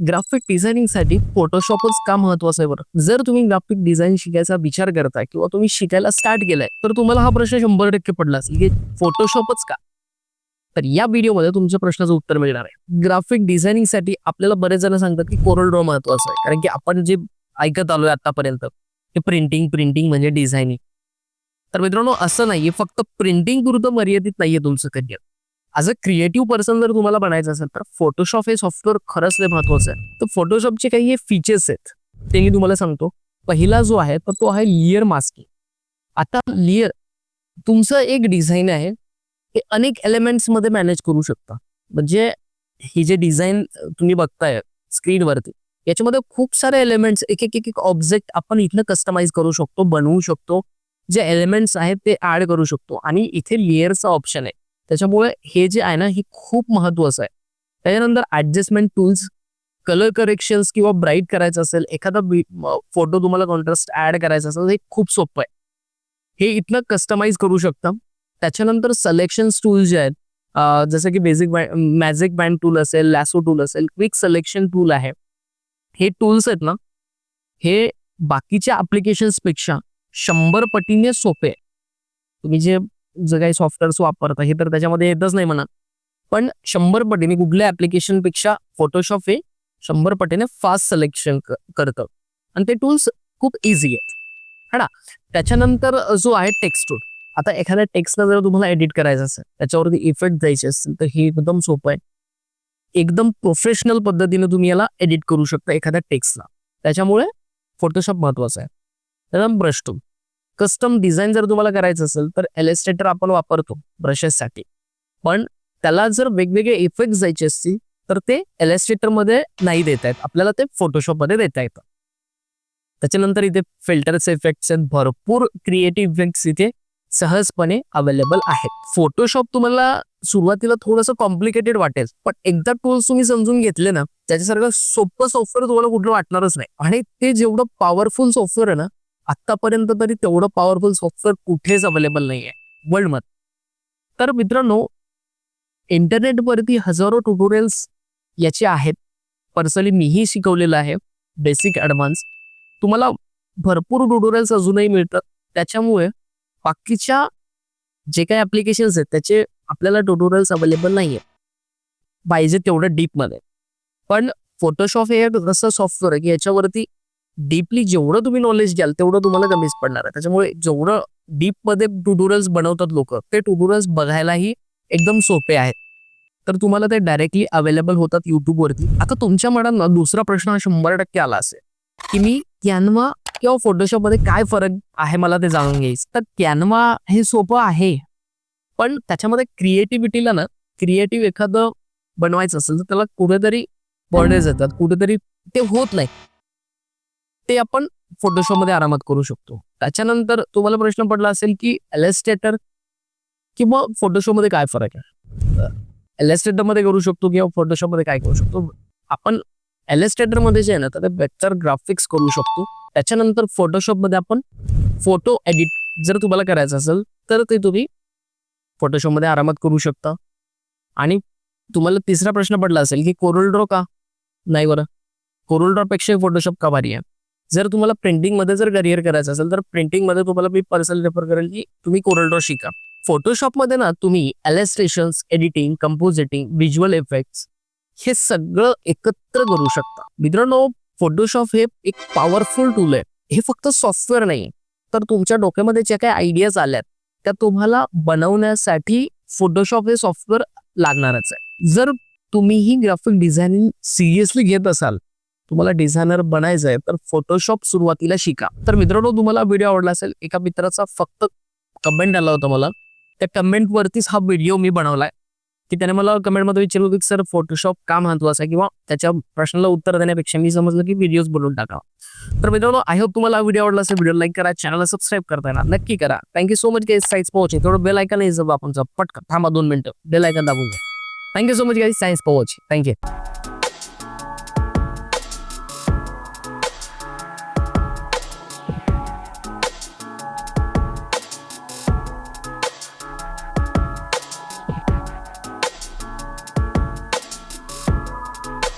Graphic डिझायनिंगसाठी फोटोशॉपच का महत्वाचं आहे बरं? जर तुम्ही ग्राफिक डिझाईन शिकायचा विचार करताय किंवा तुम्ही शिकायला स्टार्ट केलाय तर तुम्हाला हा प्रश्न शंभर टक्के पडला असेल की फोटोशॉपच का? तर या व्हिडिओमध्ये तुमच्या प्रश्नाचं उत्तर मिळणार आहे. ग्राफिक डिझायनिंगसाठी आपल्याला बरेच जण सांगतात की कोरल ड्रॉ महत्वाचं आहे. कारण की आपण जे ऐकत आलोय आतापर्यंत ते प्रिंटिंग प्रिंटिंग म्हणजे डिझायनिंग तर मित्रांनो असं नाहीये. फक्त प्रिंटिंग पुरतं मर्यादित नाहीये तुमचं career. As a creative person जर तुम्हाला बनायचं असेल तर फोटोशॉप हे सॉफ्टवेअर खरंच लय महत्वाचं आहे. तर फोटोशॉपचे काही हे फीचर्स आहेत. ते मी तुम्हाला सांगतो. पहिला जो आहे तर तो आहे लिअर मास्किंग आता लिअर तुमचं एक डिझाईन आहे हे अनेक एलिमेंट्समध्ये मॅनेज करू शकता. म्हणजे हे जे डिझाईन तुम्ही बघताय स्क्रीनवरती याच्यामध्ये खूप सारे एलिमेंट्स एक एक एक एक ऑब्जेक्ट आपण इथनं कस्टमाइज करू शकतो बनवू शकतो. जे एलिमेंट्स आहेत ते ऍड करू शकतो. आणि इथे लेअरचा ऑप्शन आहे. त्याच्यामुळे हे जे आहे ना हे खूप महत्वाचं आहे. त्याच्यानंतर ऍडजस्टमेंट टूल्स कलर करेक्शन्स किंवा ब्राईट करायचं असेल एखादा फोटो तुम्हाला कॉन्ट्रास्ट ऍड करायचा असेल हे खूप सोपं आहे. हे इथनं कस्टमाइज करू शकता. त्याच्यानंतर सलेक्शन टूल जे आहेत जसं की बेसिक मॅजिक बँड टूल असेल लॅसो टूल असेल क्विक सलेक्शन टूल आहे. हे टूल्स आहेत ना हे बाकीच्या पेक्षा शंभर पटीने सोपे आहे. तुम्ही जे जे काही सॉफ्टवेअर्स वापरता हे तर त्याच्यामध्ये येतच नाही म्हणा. पण शंभर पटीने कुठल्या ऍप्लिकेशनपेक्षा फोटोशॉप हे शंभर पटीने फास्ट सिलेक्शन करतं. आणि ते टूल्स खूप इझी आहेत. है ना? त्याच्यानंतर जो आहे टेक्स्ट टूल आता एखाद्या टेक्स्टला जर तुम्हाला एडिट करायचं असेल त्याच्यावरती इफेक्ट द्यायचे असतील तर हे एकदम सोपं आहे. एकदम प्रोफेशनल पद्धतीने तुम्ही याला एडिट करू शकता एखाद्या टेक्स्टला त्याच्यामुळे फोटोशॉप महत्त्वाचा आहे. त्यानंतर ब्रश टूल कस्टम डिझाईन जर तुम्हाला करायचं असेल तर एलेस्टेटर आपण वापरतो ब्रशेससाठी. पण त्याला जर वेगवेगळे इफेक्ट जायचे असतील तर ते एलेस्टेटरमध्ये नाही देता येत. आपल्याला ते फोटोशॉपमध्ये देता येतं. त्याच्यानंतर इथे फिल्टर्स इफेक्ट्स आहेत. भरपूर क्रिएटिव्ह इफेक्ट्स इथे सहजपणे अवेलेबल आहेत. फोटोशॉप तुम्हाला सुरुवातीला थोडंसं कॉम्प्लिकेटेड वाटेल. पण एकदा टूल्स तुम्ही समजून घेतले ना त्याच्यासारखं सोपं सॉफ्टवेअर तुम्हाला कुठलं वाटणारच नाही. आणि ते जेवढं पॉवरफुल सॉफ्टवेअर आहे ना आतापर्यंत तरी तेवढं पॉवरफुल सॉफ्टवेअर कुठेच अवेलेबल नाही आहे वर्ल्डमध्ये तर मित्रांनो इंटरनेटवरती हजारो ट्युटोरियल्स याचे आहेत. पर्सनली मीही शिकवलेलं आहे. बेसिक ॲडव्हान्स तुम्हाला भरपूर ट्युटोरियल्स अजूनही मिळतात. त्याच्यामुळे बाकीच्या जे काही ॲप्लिकेशन्स आहेत त्याचे आपल्याला ट्युटोरियल्स अवेलेबल नाही आहेत पाहिजे तेवढं डीपमध्ये पण फोटोशॉप हे एक असं सॉफ्टवेअर आहे की याच्यावरती डीपली जेवढं तुम्ही नॉलेज घ्याल तेवढं तुम्हाला कमीच पडणार आहे. त्याच्यामुळे जेवढं डीपमध्ये ट्युटोरियल्स बनवतात लोक ते ट्युटोरियल्स बघायलाही एकदम सोपे आहेत. तर तुम्हाला ते डायरेक्टली अवेलेबल होतात युट्यूबवरती आता तुमच्या मनात ना दुसरा प्रश्न शंभर टक्के आला असेल की मी कॅनवा किंवा फोटोशॉपमध्ये काय फरक आहे मला ते जाणून घ्यायचं. तर कॅनवा हे सोपं आहे पण त्याच्यामध्ये क्रिएटिव्हिटीला ना क्रिएटिव्ह एखादं बनवायचं असेल तर त्याला कुठेतरी बॉर्डर्स येतात. कुठेतरी ते होत नाही. ते आपण फोटोशॉपमध्ये आरामात करू शकतो. त्याच्यानंतर तुम्हाला प्रश्न पडला असेल की एलेस्टेटर किंवा फोटोशॉपमध्ये काय फरक आहे? एलेस्टेटरमध्ये करू शकतो किंवा फोटोशॉपमध्ये काय करू शकतो? आपण एलेस्टेटरमध्ये जे आहे ना तर ते बेटर ग्राफिक्स करू शकतो. त्याच्यानंतर फोटोशॉपमध्ये आपण फोटो एडिट जर तुम्हाला करायचं असेल तर ते तुम्ही फोटोशॉपमध्ये आरामात करू शकता. आणि तुम्हाला तिसरा प्रश्न पडला असेल की कोरल ड्रॉ का? नाही बरं. कोरल ड्रॉपेक्षा फोटोशॉप का भारी आहे? जर तुम्हाला प्रिंटिंगमध्ये जर करिअर करायचं असेल तर प्रिंटिंगमध्ये तुम्हाला मी पर्सनल रेफर करेल की तुम्ही कोरल शिका. फोटोशॉपमध्ये ना तुम्ही illustration editing compositing visual effects हे सगळं एकत्र करू शकता. मित्रांनो फोटोशॉप हे एक पॉवरफुल टूल आहे. हे फक्त सॉफ्टवेअर नाही तर तुमच्या डोक्यामध्ये ज्या काही आयडियाज आल्यात त्या तुम्हाला बनवण्यासाठी फोटोशॉप हे सॉफ्टवेअर लागणारच आहे. जर तुम्ही ही ग्राफिक डिझायनिंग सिरियसली घेत असाल तुम्हाला डिझायनर बनायचं आहे तर फोटोशॉप सुरुवातीला शिका. तर मित्रांनो तुम्हाला व्हिडिओ आवडला असेल एका मित्राचा फक्त कमेंट आला होता मला. त्या कमेंट वरतीच हा व्हिडिओ मी बनवलाय. की त्याने मला कमेंटमध्ये विचारलं होतं की सर फोटोशॉप का महत्त्वाचा आहे? किंवा त्याच्या प्रश्नाला उत्तर देण्यापेक्षा मी समजलं की व्हिडिओज बनवून टाकावा. तर मित्रांनो आय होप तुम्हाला व्हिडिओ आवडला असेल व्हिडिओ लाईक करा चॅनलला सबस्क्राईब करता येणार नक्की करा. Thank you so much guys size आहे थोडं बेल ऐकन आहे जब आपण पटकन थांबा दोन मिनिटं. बेल आयकन दाबून घ्या. Thank you so much guys science पॉवचिंग thank you